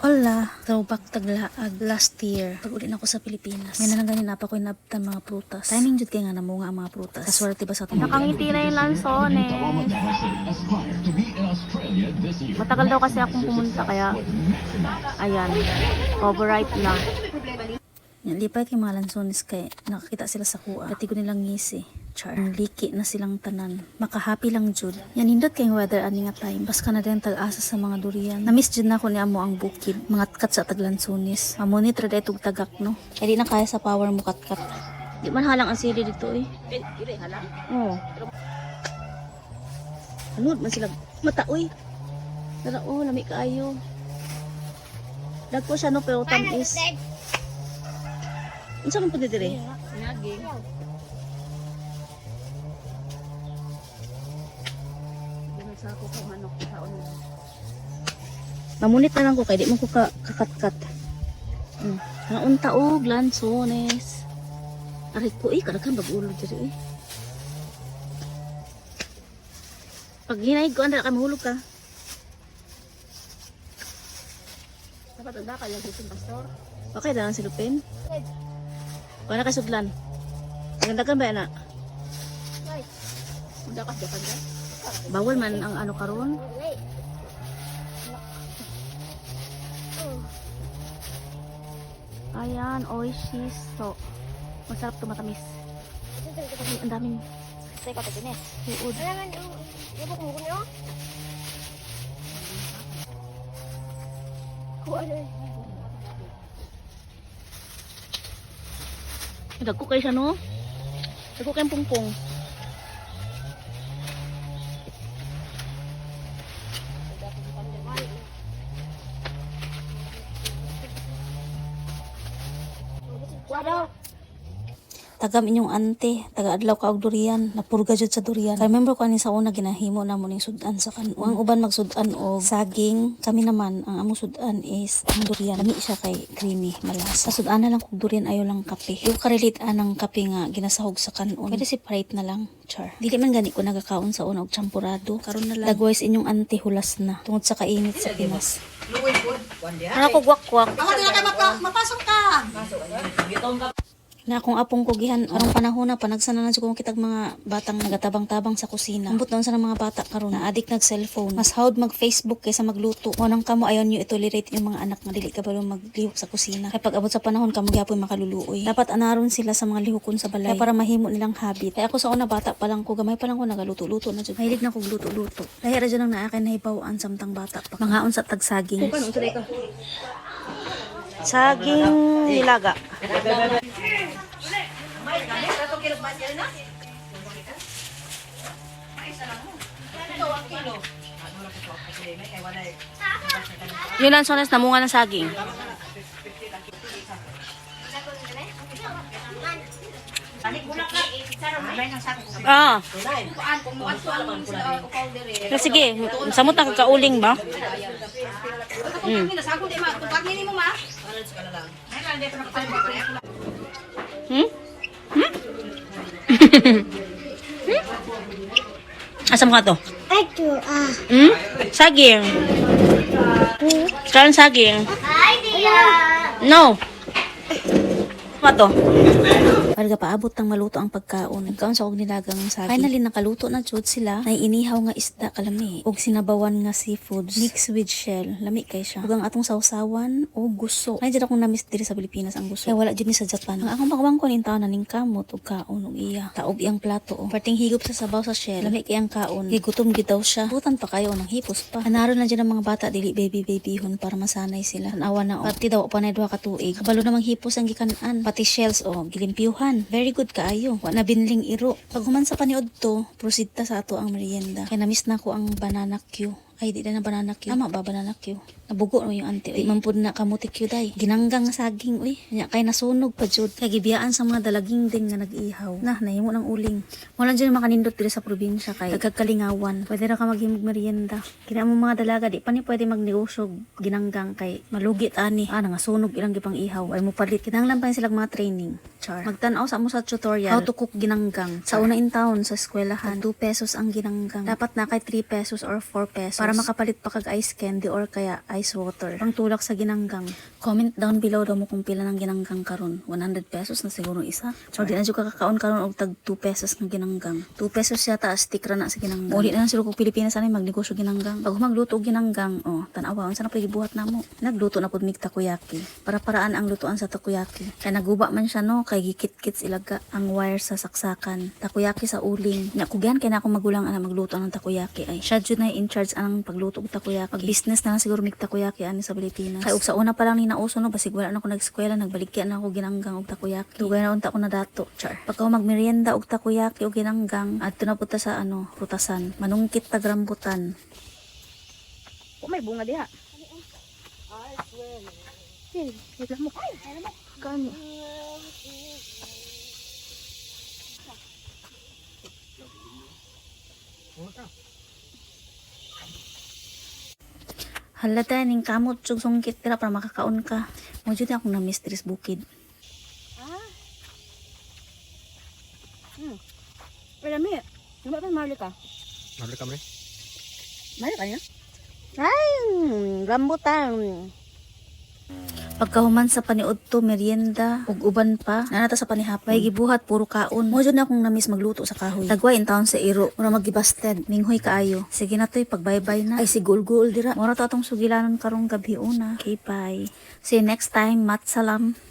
Hola, throwback taglaag last year. Pag uli na ako sa Pilipinas. May nanaganin na pa ko inabtan mga prutas. Timing jud kay nga namunga ang mga prutas. Kaswerte ba sa ito? Nakangiti na yung lansones. Matagal daw kasi akong pumunta kaya ayan, overripe na. Yan, lipay kay mga lansones kay nakakita sila sa kuha. Pati ko nilang ngisi. Char. Ang liki na silang tanan. Makahappy lang jud. Yan nindot kay weather ani nga time. Bas ka na din tag-asa sa mga durian. Na-miss jud na ko ni amo ang bukid. Mga kat sa taglansones. Mamonitor dahil itong tagak no. Kaya di na kaya sa power mo kat-kat. Di man halang ang sili dito eh. Dire, hala. Oo. Ano man sila mata uy. Tara oh, lami kaayo. Dagko siya no pero tamis. Unsa man pud dire? Naging. Sa ako kung manok sa ulo. Mamunit na lang ko kay di mo ko ka kakat-kat. Hmm. Ang unta og lansones. Aray ko eh, kadakan bag-ulo diri eh. Pag hinay ko, anda ka mahulog ka. Dapat ang dakal yung sisin pastor. Okay, dalang si Lupin. Wala ka sudlan. Nagandagan ba na? Ang dakas dapat ka. Bawal man ang ano karon. Ayan, oishiso. Masarap to matamis. Ay, ang daming Say ka pagkinis. uod. Dagko kayo siya, no? Dagko kayong pungpong. cuadro. Tagam inyong ante, taga-adlaw ka og durian, napurga jud sa durian. Kay remember ko ani sa una ginahimo na mo ning sudan sa kan. Ang uban magsudan og saging, kami naman ang among sudan is ang durian. Lami siya kay creamy, malasa. Sa sudan na lang kog durian ayo lang kape. Yung karelate anang kape nga ginasahog sa kanon. Pwede separate na lang, char. Dili man gani ko nagakaon sa una og champurado. Karon na lang. Dagways inyong ante hulas na tungod sa kainit sa Pinas. Ano ko gwak-gwak. Ako na kayo mapa- mapasok ka. Na akong apong kugihan arong panahon na panagsana na siguro kitag mga batang nagatabang-tabang sa kusina. Ambot noon sa mga bata karon na adik nag cellphone mas hawd mag Facebook kaysa magluto. Mo nang kamo ayon niyo itolerate yung mga anak nga dili ka balo maglihok sa kusina. Kay pag abot sa panahon kamo gyapon makaluluoy. Dapat anaron sila sa mga lihokon sa balay. Kaya para mahimo nilang habit. Kaya ako sa una bata pa lang ko gamay pa lang ko nagaluto-luto na jud mahilig na kog luto-luto. Lahi ra jud ang naa kay nahibawan samtang bata pa. Mangaon sa tagsaging. Saging nilaga Yun ang sones namunga ng saging. Ah. Na sige, samot na kakauling ba? Mm. Hmm? Hmm? Asam ka to? Ito ah. Hmm? Saging. Karon saging. Hi, Tia. No. Ano to? Para paabot ng maluto ang pagkaon. Nagkaon sa og nilagang saging. Finally, nakaluto na jud sila. Nay inihaw nga isda kalami. Og sinabawan nga seafoods. Mixed with shell. Lami kay siya. Ug ang atong sausawan o guso. Nay jud akong namiss diri sa Pilipinas ang guso. Kaya wala jud ni sa Japan. Ang akong pagwang ko ning taon na ning kamot og kaon og iya. Taob iyang plato. O. Parting higop sa sabaw sa shell. Lami kay ang kaon. Gigutom gid daw siya. Butan pa kayo ng hipos pa. Anaron na dyan ang mga bata dili baby babyhon para masanay sila. Tanawa na o. Pati daw pa na duha ka tuig. Kabalo namang hipos ang gikanan. Pati shells o gilimpyuhan. Very good kaayo. Wa na binling iro. Pag human sa paniod to, proceed ta sa ato ang merienda. Kaya namiss na ko ang banana Q. Ay, di na na banana Q. Tama ba banana Q? Nabugo no yung auntie. Di man pud na kamuti Q day. Ginanggang saging uy. Nya kay nasunog pa jud. Kay gibiyaan sa mga dalaging din nga nag-ihaw. Na nahimo ng uling. Wala dyan makanindot diri sa probinsya kay nagkakalingawan. Pwede ra ka maghimog merienda. Kina mo mga dalaga di pa ni pwede magnegosyo ginanggang kay malugit ani. Ah, nga sunog ilang gipang ihaw. Ay mo palit kinahanglan pa sila mga training. Char. Magtan-aw sa mo sa tutorial how to cook ginanggang. Sa una in town sa eskwelahan, 2 pesos ang ginanggang. Dapat na kay 3 pesos or 4 pesos para makapalit pa kag ice candy or kaya ice water. Pang tulak sa ginanggang. Comment down below daw mo kung pila ng ginanggang karon. 100 pesos na siguro isa. So di na jud kakakaon karon og tag 2 pesos ng ginanggang. 2 pesos yata stick ra na sa ginanggang. Uli na sila kung Pilipinas ani magnegosyo ginanggang. Pag magluto og ginanggang, oh, tanawa unsa na pag gibuhat namo. Nagluto na pud mig takoyaki. Para paraan ang lutuan sa takoyaki. Kay naguba man siya no, kay gikit-kit ilaga ang wire sa saksakan. Takoyaki sa uling. Nya kugyan kay na akong magulang ana magluto ng takoyaki ay siya jud na in charge anang pagluto og takoyaki. Pag business na lang siguro mig takoyaki ani sa Pilipinas. Kay ug sa una pa lang ni nauso no basig wala na ako nag-eskwela nagbalikyan na ako ginanggang og takoyaki. Dugay na unta ko na dato. Char. Pagka magmerienda og takoyaki og ginanggang adto na punta sa ano, prutasan. Manungkit tag rambutan. Oh, may bunga diha. Hey, wait lang mo. Kani? Halata ning kamot tsug sungkit dira para makakaon ka. Mo jud akong na mistress bukid. Wala mi. Ano ba Marley ka? Marli kami. Marley ka niya? Ay, rambutan. Pagkahuman sa paniudto, merienda, ug uban pa, nanata sa panihapay, gibuhat puro kaon. Mo na akong namis magluto sa kahoy. Tagway in taon sa iro, mura magibasted, minghoy kaayo. Sige na toy, pagbaybay na. Ay sigul-gul dira. Mura to atong sugilanon karong gabi una. Okay, bye. See you next time. Mat salam.